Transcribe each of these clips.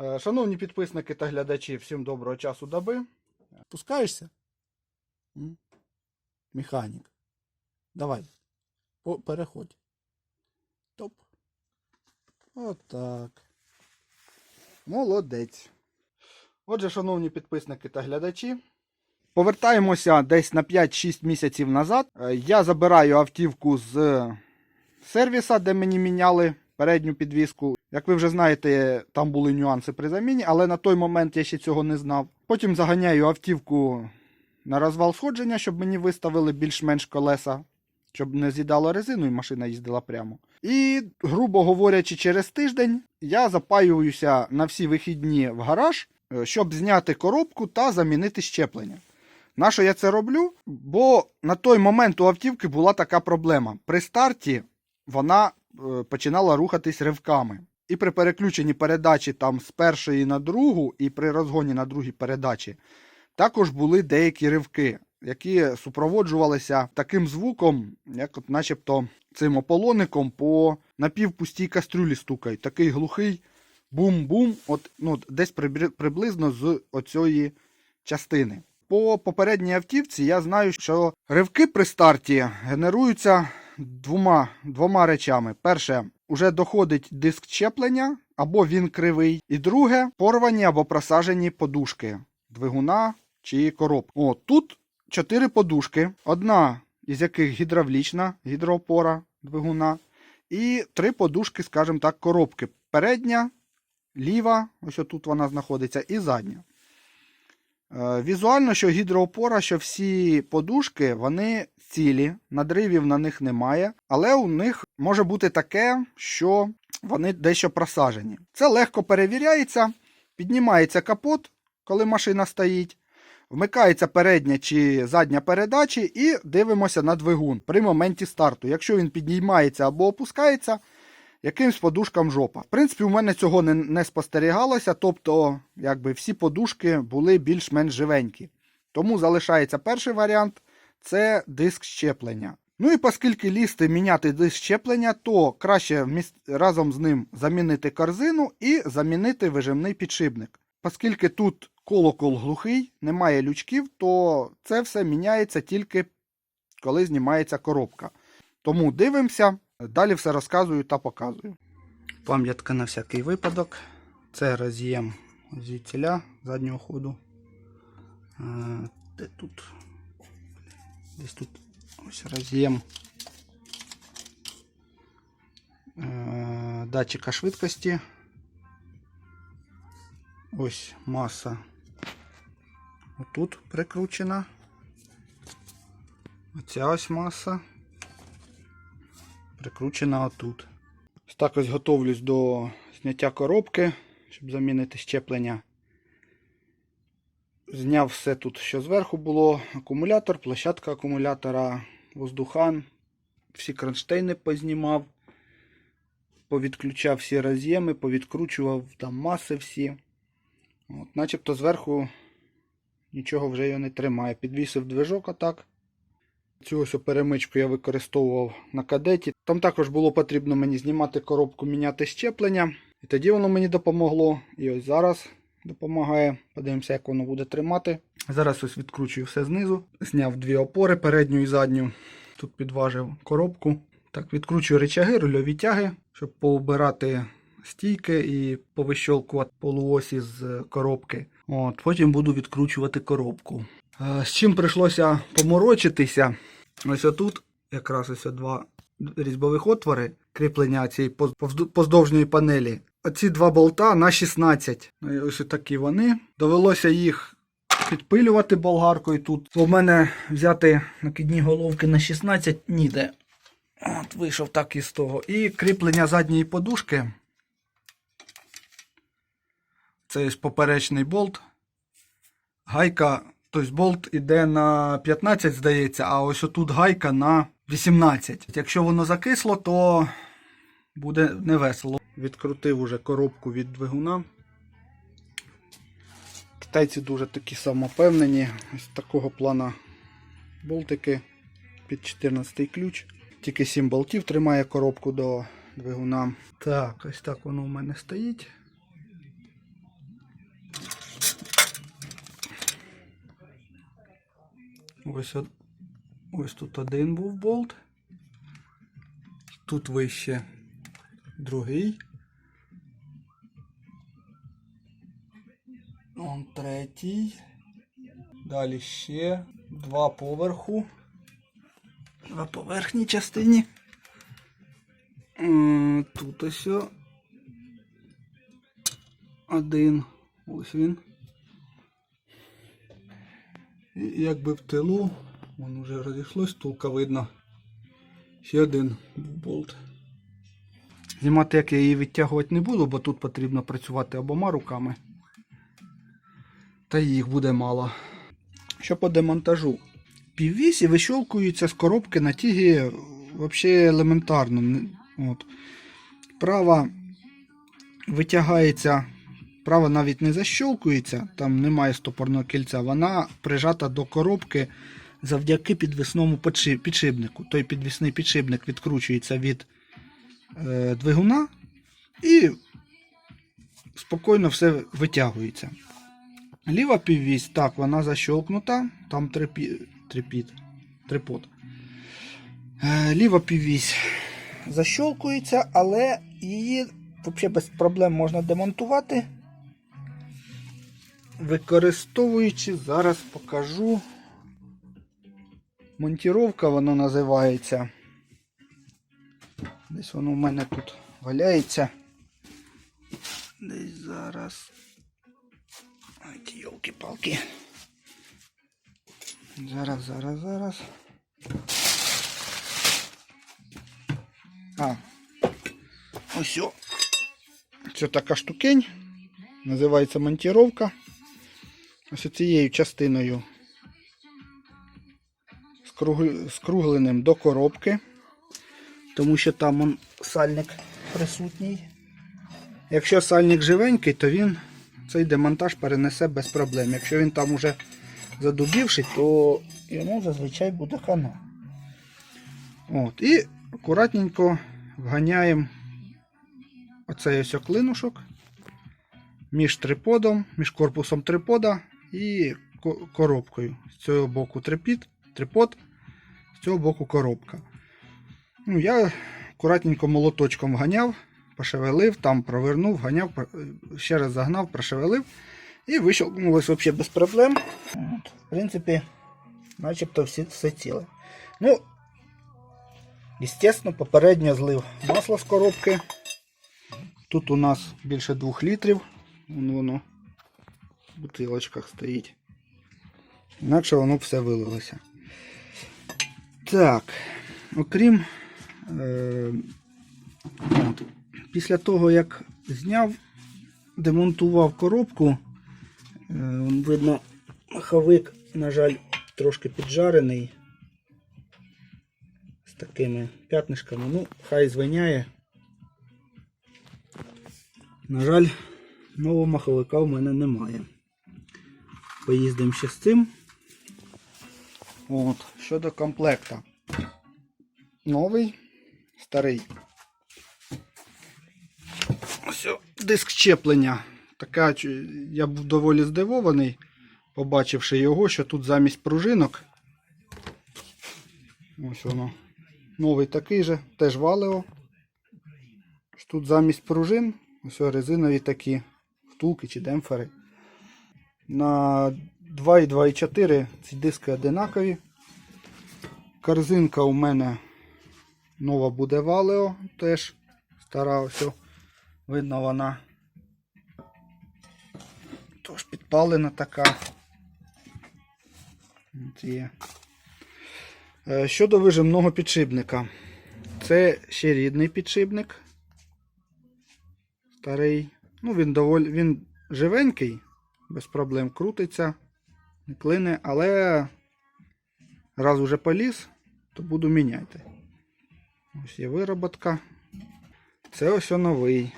Е, Шановні підписники та глядачі, всім доброго часу доби. Пускаєшся? Механік. Давай. По- переходь. Топ. Отак. Молодець. Отже, шановні підписники та глядачі, повертаємося десь на 5-6 місяців назад. Е, Я забираю автівку з сервіса, де мені міняли передню підвіску. Як ви вже знаєте, там були нюанси при заміні, але на той момент я ще цього не знав. Потім заганяю автівку на розвал сходження, щоб мені виставили більш-менш колеса, щоб не з'їдало резину і машина їздила прямо. І, грубо говорячи, через тиждень я запаююся на всі вихідні в гараж, е, щоб зняти коробку та замінити щеплення. На що я це роблю? Бо на той момент у автівки була така проблема. При старті вона починала рухатись ривками. І при переключенні передачі там з першої на другу, і при розгоні на другій передачі також були деякі ривки, які супроводжувалися таким звуком, як от начебто цим ополоником по напівпустій кастрюлі стукають. Такий глухий бум-бум, от, ну, десь приблизно з оцієї частини. По попередній автівці я знаю, що ривки при старті генеруються двома, двома речами. Перше, уже доходить диск щеплення, або він кривий. І друге, порвані або просажені подушки двигуна чи коробки. О, тут чотири подушки, одна із яких гідравлічна гідроопора двигуна, і три подушки, скажімо так, коробки. Передня, ліва, ось тут вона знаходиться, і задня. Е, Візуально, що гідроопора, що всі подушки, вони цілі, надривів на них немає, але у них може бути таке, що вони дещо просажені. Це легко перевіряється, піднімається капот, коли машина стоїть, вмикається передня чи задня передачі, і дивимося на двигун при моменті старту. Якщо він піднімається або опускається, якимсь подушкам жопа. В принципі, у мене цього не, не спостерігалося, тобто, якби всі подушки були більш-менш живенькі. Тому залишається перший варіант це диск щеплення. Ну і оскільки лізти міняти диск щеплення, то краще разом з ним замінити корзину і замінити вижимний підшипник. Оскільки тут колокол глухий, немає лючків, то це все міняється тільки коли знімається коробка. Тому дивимося, далі все розказую та показую. Пам'ятка на всякий випадок. Це роз'єм звідціля заднього ходу. Е, Де тут? Десь тут ось роз'єм е, датчика швидкості. Ось маса отут прикручена. Оця ось маса прикручена отут. Так ось готовлюсь до зняття коробки, щоб замінити щеплення. Зняв все тут, що зверху було. Акумулятор, площадка акумулятора, воздухан. Всі кронштейни познімав. Повідключав всі роз'єми, повідкручував там маси всі. От, начебто зверху нічого вже його не тримає. Підвісив движок отак. Цю ось перемичку я використовував на кадеті. Там також було потрібно мені знімати коробку, міняти щеплення. І тоді воно мені допомогло. І ось зараз допомагає. Подивимося, як воно буде тримати. Зараз ось відкручую все знизу. Зняв дві опори, передню і задню. Тут підважив коробку. Так, відкручую речаги, рульові тяги, щоб поубирати стійки і повищолкувати полуосі з коробки. От, потім буду відкручувати коробку. Е, З чим прийшлося поморочитися? Ось отут якраз ось два різьбових отвори кріплення цієї поздовжньої панелі. Оці два болта на 16. Ну, Ось такі вони. Довелося їх підпилювати болгаркою тут. В мене взяти накидні головки на 16 ніде. От, вийшов так із того. І кріплення задньої подушки. Це поперечний болт. Гайка, тобто болт іде на 15, здається, а ось отут гайка на 18. Якщо воно закисло, то буде невесело. Відкрутив уже коробку від двигуна. Китайці дуже такі самопевнені, ось такого плана болтики під 14 ключ. Тільки 7 болтів тримає коробку до двигуна. Так, ось так воно у мене стоїть. Ось ось тут один був болт. Тут вище другий. Третій. Далі ще два поверху. На поверхній частині. Тут ось один. Ось він. І якби в тилу, вон уже розійшлось, тулка видно. Ще один болт. Знімати, як я її відтягувати не буду, бо тут потрібно працювати обома руками. Та їх буде мало. Що по демонтажу? Піввісі вищолкуються з коробки на тігі взагалі елементарно. От. Права витягається, права навіть не защолкується, там немає стопорного кільця, вона прижата до коробки завдяки підвісному підшипнику. Той підвісний підшипник відкручується від е, двигуна і спокійно все витягується. Ліва піввісь, так, вона защолкнута, там трипі, трипіт, трипод. Е, ліва піввісь защолкується, але її взагалі без проблем можна демонтувати. Використовуючи, зараз покажу. Монтіровка воно називається. Десь воно в мене тут валяється. Десь зараз. Ай, ті йолки-палки. Зараз, зараз, зараз. А. Ось. о. Це така штукень. Називається монтіровка. Ось цією частиною скругленим до коробки. Тому що там он сальник присутній. Якщо сальник живенький, то він цей демонтаж перенесе без проблем. Якщо він там уже задубівший, то йому зазвичай буде хана. От, і акуратненько вганяємо оцей ось оклинушок між триподом, між корпусом трипода і коробкою. З цього боку трипід, трипод, з цього боку коробка. Ну, я акуратненько молоточком вганяв, пошевелив, там провернув, ганяв, ще раз загнав, прошевелив і вищелкнулося взагалі без проблем. От, в принципі, начебто всі, все ціле. Ну, Естественно, попередньо злив масло з коробки. Тут у нас більше 2 літрів. Вон воно в бутилочках стоїть. Інакше воно все вилилося. Так, окрім. Е, от, після того, як зняв, демонтував коробку, е, видно, маховик, на жаль, трошки піджарений з такими п'ятнишками. Ну, хай звиняє. На жаль, нового маховика в мене немає. Поїздимо ще з цим. От, щодо комплекта. Новий, старий. Ось о, диск щеплення. Така, я був доволі здивований, побачивши його, що тут замість пружинок. Ось воно. Новий такий же, теж валео. Тут замість пружин, ось резинові такі втулки чи демпфери. На 2 і 2,4 ці диски одинакові. Корзинка у мене нова буде валео, теж стара ось. Видно вона. Тож підпалена така. От є. Е, Щодо вижимного підшипника. Це ще рідний підшипник. Старий. Ну, він доволі він живенький, без проблем крутиться, не клине, але раз уже поліз, то буду міняти. Ось є вироботка. Це ось новий.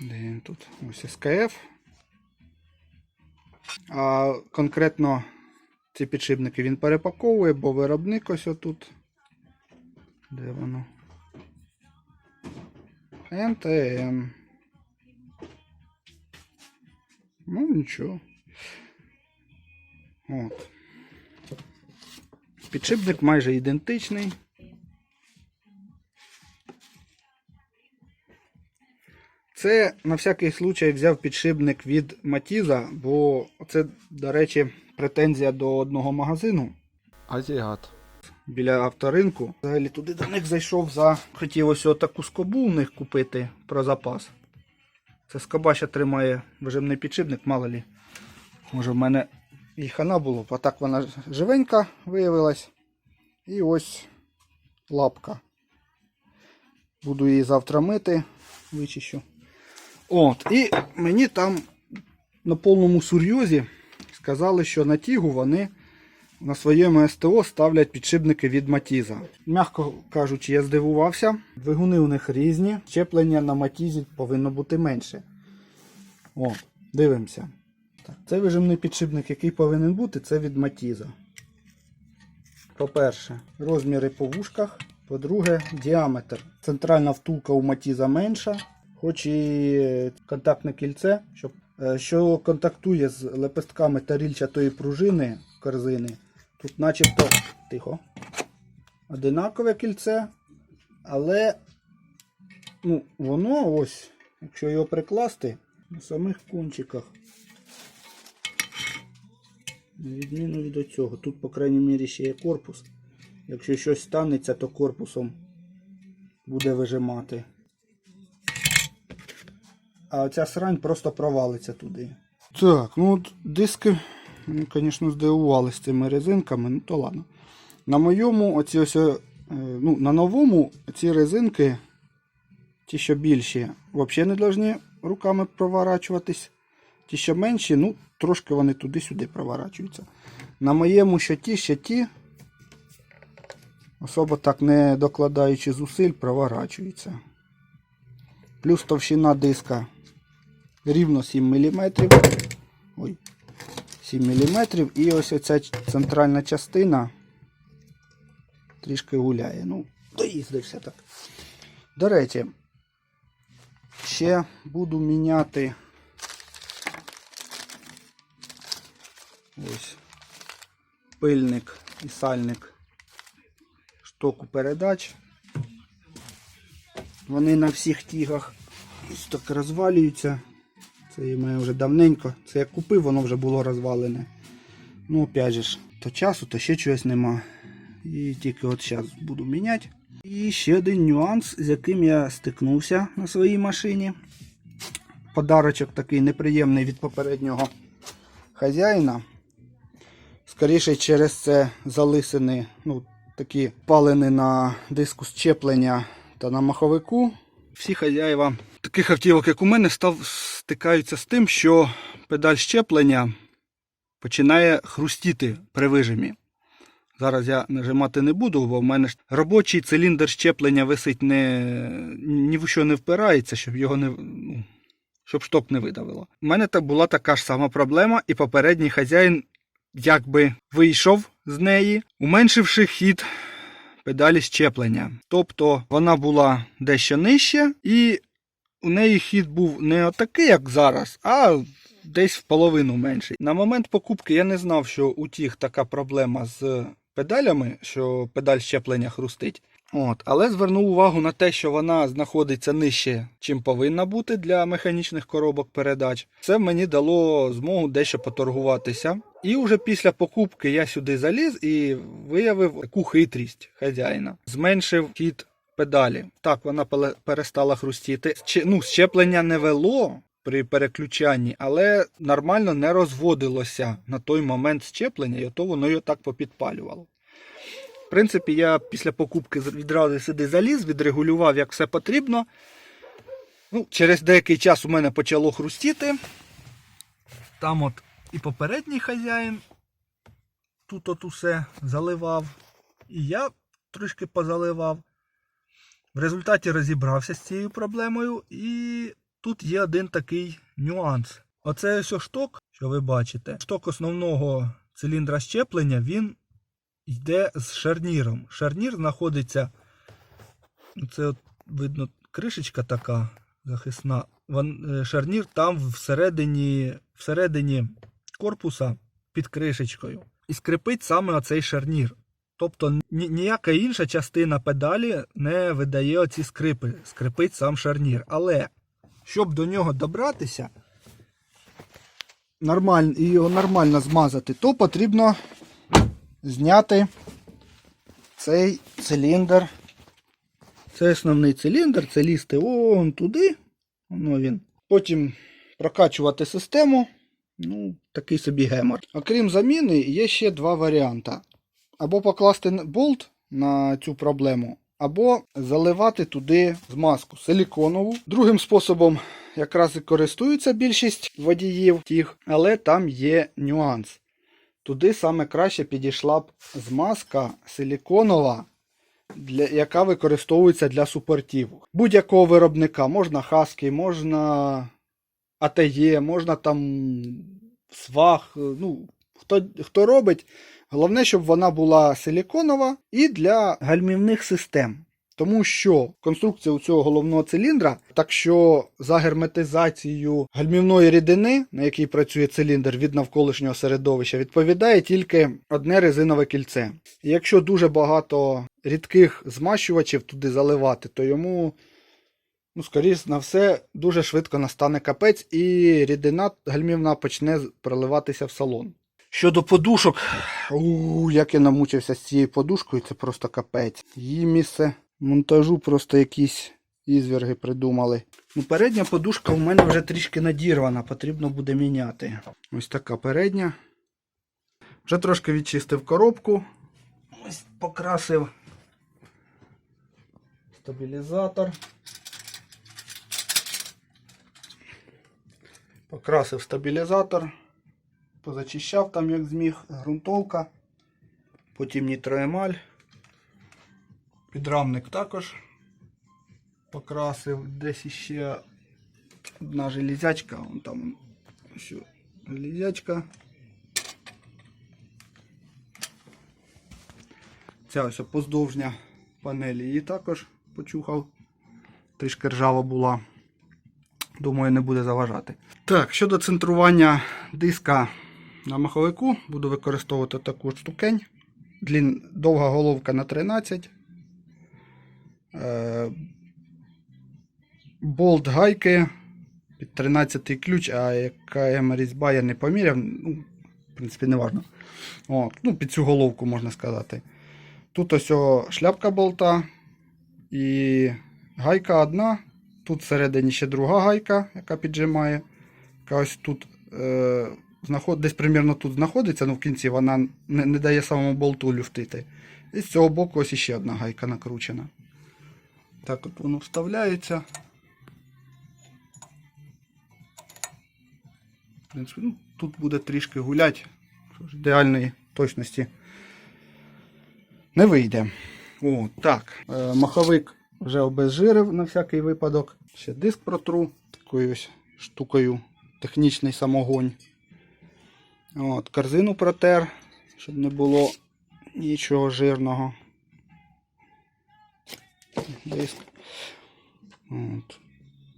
Де він тут? Ось СКФ. А конкретно ці підшипники він перепаковує, бо виробник ось отут. Де воно? НТН. Ну, нічого. От. Підшипник майже ідентичний. Це на всякий случай взяв підшипник від Матіза, бо це, до речі, претензія до одного магазину Азіат. біля авторинку. Взагалі туди до них зайшов за. Хотів ось таку скобу у них купити про запас. Це скоба ще тримає вижимний підшипник, мало лі. Може в мене і хана було, бо так вона живенька виявилась. І ось лапка. Буду її завтра мити, вичищу. От, і мені там на повному серйозі сказали, що на тігу вони на своєму СТО ставлять підшипники від Матіза. Мягко кажучи, я здивувався. Двигуни у них різні. Щеплення на Матізі повинно бути менше. О, дивимося. Це вижимний підшипник, який повинен бути, це від Матіза. По-перше, розміри по вушках. По-друге, діаметр. Центральна втулка у Матіза менша, хоч і контактне кільце, щоб, е, що контактує з лепестками тарільчатої пружини корзини. Тут начебто тихо. Одинакове кільце, але ну, воно ось, якщо його прикласти, на самих кончиках. На відміну від цього. Тут, по крайній мірі, ще є корпус. Якщо щось станеться, то корпусом буде вижимати. А оця срань просто провалиться туди. Так, ну от диски, ну, звісно, здивували з цими резинками, ну то ладно. На моєму, оці ось, е, ну, на новому ці резинки, ті, що більші, взагалі не повинні руками проворачуватись. Ті, що менші, ну, трошки вони туди-сюди проворачуються. На моєму що ті, що ті, особо так не докладаючи зусиль, проворачуються. Плюс товщина диска рівно 7 мм. Ой, 7 мм. І ось оця центральна частина трішки гуляє. Ну, доїздився так. До речі, ще буду міняти ось пильник і сальник штоку передач. Вони на всіх тігах ось так розвалюються. Це я маю вже давненько. Це я купив, воно вже було розвалене. Ну, опять же то часу, то ще чогось нема. І тільки от зараз буду міняти. І ще один нюанс, з яким я стикнувся на своїй машині. Подарочок такий неприємний від попереднього хазяїна. Скоріше через це залисини, ну, такі палини на диску щеплення та на маховику. Всі хазяїва таких автівок, як у мене, став, стикаються з тим, що педаль щеплення починає хрустіти при вижимі. Зараз я нажимати не буду, бо в мене ж робочий циліндр щеплення висить не, ні в що не впирається, щоб його не. Ну, щоб шток не видавило. У мене та була така ж сама проблема, і попередній хазяїн якби вийшов з неї, уменшивши хід педалі щеплення. Тобто вона була дещо нижче, і у неї хід був не отакий, як зараз, а десь в половину менший. На момент покупки я не знав, що у тих така проблема з педалями, що педаль щеплення хрустить. От, але звернув увагу на те, що вона знаходиться нижче, чим повинна бути для механічних коробок передач. Це мені дало змогу дещо поторгуватися. І вже після покупки я сюди заліз і виявив таку хитрість хазяїна. Зменшив хід педалі. Так, вона перестала хрустіти. Ну, щеплення не вело при переключанні, але нормально не розводилося на той момент щеплення, і ото воно його так попідпалювало. В принципі, я після покупки відразу сюди заліз, відрегулював, як все потрібно. Ну, через деякий час у мене почало хрустіти. Там от і попередній хазяїн тут от усе заливав. І я трішки позаливав. В результаті розібрався з цією проблемою. І тут є один такий нюанс. Оце ось шток, що ви бачите. Шток основного циліндра щеплення, він йде з шарніром. Шарнір знаходиться. Це от видно кришечка така захисна. Е, Шарнір там всередині, всередині корпуса під кришечкою. І скрипить саме оцей шарнір. Тобто ніяка інша частина педалі не видає оці скрипи. Скрипить сам шарнір. Але щоб до нього добратися нормаль... і його нормально змазати, то потрібно зняти цей циліндр. Це основний циліндр, це лізти вон туди. Воно він. Потім прокачувати систему. Ну, такий собі гемор. Окрім заміни, є ще два варіанти. Або покласти болт на цю проблему, або заливати туди змазку силіконову. Другим способом якраз і користуються більшість водіїв тих, але там є нюанс. Туди саме краще підійшла б змазка силіконова, для, яка використовується для супортів. Будь-якого виробника, можна Husky, можна АТЄ, можна там свах, ну, хто, хто робить. Головне, щоб вона була силіконова і для гальмівних систем. Тому що конструкція у цього головного циліндра, так що за герметизацією гальмівної рідини, на якій працює циліндр від навколишнього середовища, відповідає тільки одне резинове кільце. І якщо дуже багато рідких змащувачів туди заливати, то йому, ну, скоріш на все, дуже швидко настане капець, і рідина гальмівна почне проливатися в салон. Щодо подушок, у, як я намучився з цією подушкою, це просто капець. Її місце монтажу просто якісь ізвірги придумали. Ну, передня подушка у мене вже трішки надірвана, потрібно буде міняти. Ось така передня. Вже трошки відчистив коробку. Ось покрасив стабілізатор. Покрасив стабілізатор. Позачищав там як зміг ґрунтовка. Потім нітроемаль. Підрамник також покрасив. Десь іще одна железячка. Вон там ще железячка. Ця ось поздовжня панель її також почухав. Трішки ржава була. Думаю, не буде заважати. Так, щодо центрування диска на маховику, буду використовувати таку штукень. Длін, довга головка на 13. Е, болт гайки під 13 ключ, а яка різьба я не поміряв. Ну, в принципі, не важно. О, ну, під цю головку можна сказати. Тут ось о шляпка болта і гайка одна. Тут всередині ще друга гайка, яка піджимає. Яка ось тут е, знаход... десь примірно тут знаходиться, але в кінці вона не, не дає самому болту люфтити. І з цього боку ось іще одна гайка накручена. Так от воно вставляється. В принципі, ну, тут буде трішки ж, Ідеальної точності не вийде. О, так. Е, маховик вже обезжирив на всякий випадок. Ще диск протру такою ось штукою. Технічний самогонь. От, корзину протер, щоб не було нічого жирного. Диск. От.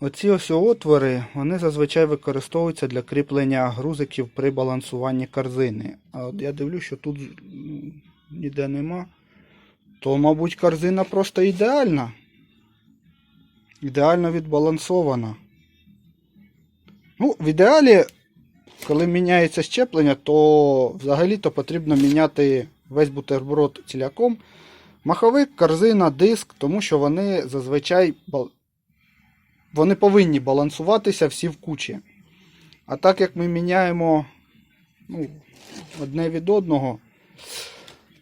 Оці ось отвори, вони зазвичай використовуються для кріплення грузиків при балансуванні корзини. А от я дивлюсь, що тут ніде нема. То, мабуть, корзина просто ідеальна. Ідеально відбалансована. Ну, в ідеалі, коли міняється щеплення, то взагалі-то потрібно міняти весь бутерброд ціляком. Маховик, корзина, диск, тому що вони зазвичай вони повинні балансуватися всі в кучі. А так як ми міняємо ну, одне від одного,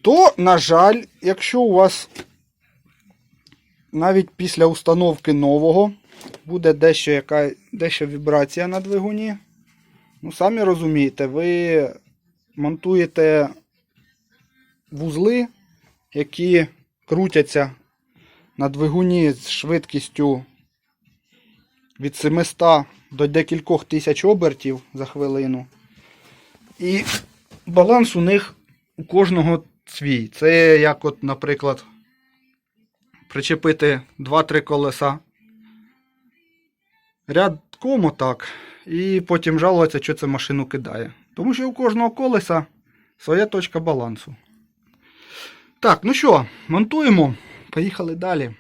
то, на жаль, якщо у вас навіть після установки нового буде дещо, яка, дещо вібрація на двигуні, ну, самі розумієте, ви монтуєте вузли, які крутяться на двигуні з швидкістю від 700 до декількох тисяч обертів за хвилину. І баланс у них у кожного свій. Це як, от, наприклад, причепити 2-3 колеса рядком отак, і потім жалуватися, що це машину кидає. Тому що у кожного колеса своя точка балансу. Так, ну що, монтуємо. Поїхали далі.